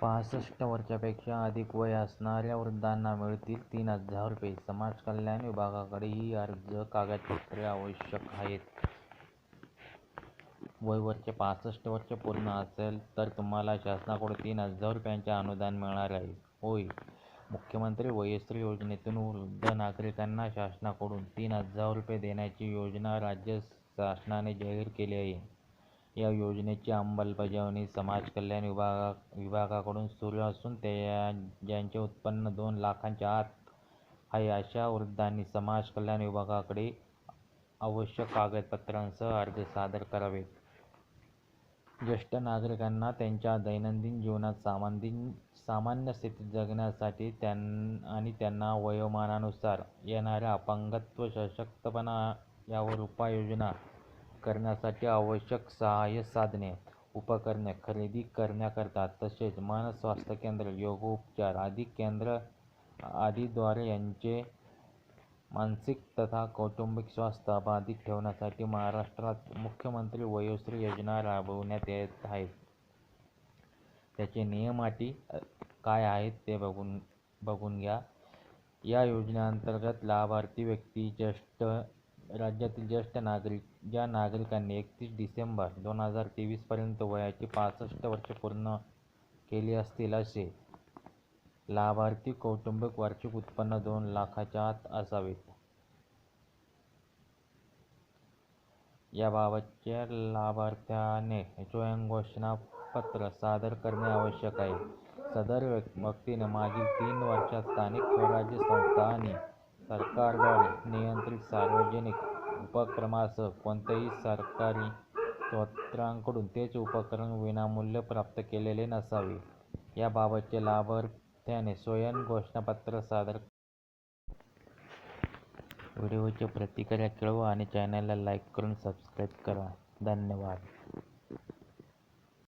पासष्ट वर्षांपेक्षा अधिक वय असणाऱ्या वृद्धांना मिळतील तीन हजार रुपये. समाज कल्याण विभागाकडे ही अर्ज कागदपत्रे आवश्यक आहेत. वय वर्ष पासष्ट वर्ष पूर्ण असेल तर तुम्हाला शासनाकडून तीन हजार रुपयांचे अनुदान मिळणार आहे. होय, मुख्यमंत्री वयश्री योजनेतून वृद्ध नागरिकांना शासनाकडून तीन हजार रुपये देण्याची योजना राज्य शासनाने जाहीर केली आहे. या योजनेची अंमलबजावणी समाज कल्याण विभागा विभागाकडून सुरू असून ज्यांचे उत्पन्न दोन लाखांच्या आत आहे अशा वृद्धांनी समाज कल्याण विभागाकडे आवश्यक कागदपत्रांसह अर्ज सादर करावेत. ज्येष्ठ नागरिकांना त्यांच्या दैनंदिन जीवनात सामान्य स्थितीत जगण्यासाठी त्यां आणि त्यांना वयोमानानुसार येणाऱ्या अपंगत्व, सशक्तपणा यावर उपाययोजना करण्यासाठी आवश्यक सहाय्य साधने, उपकरणे खरेदी करण्याकरता तसेच मनस्वास्थ्य केंद्र, योगोपचार आदी केंद्र आदीद्वारे यांचे मानसिक तथा कौटुंबिक स्वास्थ्य बाधित ठेवण्यासाठी महाराष्ट्रात मुख्यमंत्री वयोश्री योजना राबवण्यात येत आहेत त्याचे नियम अटी काय आहेत ते बघून बघून घ्या. या योजनेअंतर्गत लाभार्थी व्यक्ती ज्येष्ठ राज्यातील ज्येष्ठ नागरिक. ज्या नागरिकांनी एकतीस डिसेंबर दोन हजार तेवीसपर्यंत वयाची पासष्ट वर्ष पूर्ण केली असतील असे लाभार्थी. कौटुंबिक वार्षिक उत्पन्न दोन लाखाच्या आत असावे. याबाबतच्या लाभार्थ्याने स्वयंघोषणापत्र सादर करणे आवश्यक आहे. सदर व्यक्तीने मागील तीन वर्षात स्थानिक स्वराज्य संस्था आणि सरकारद्वारे नियंत्रित सार्वजनिक उपक्रमासह कोणत्याही सरकारी स्त्रोतांकडून तेच उपकरण विनामूल्य प्राप्त केलेले नसावे. याबाबतचे लाभार्थ्याने स्वयं घोषणापत्र सादर व्हिडिओचे व्हिडिओची प्रतिक्रिया कळवा आणि चॅनलला लाईक करून सबस्क्राईब करा. धन्यवाद.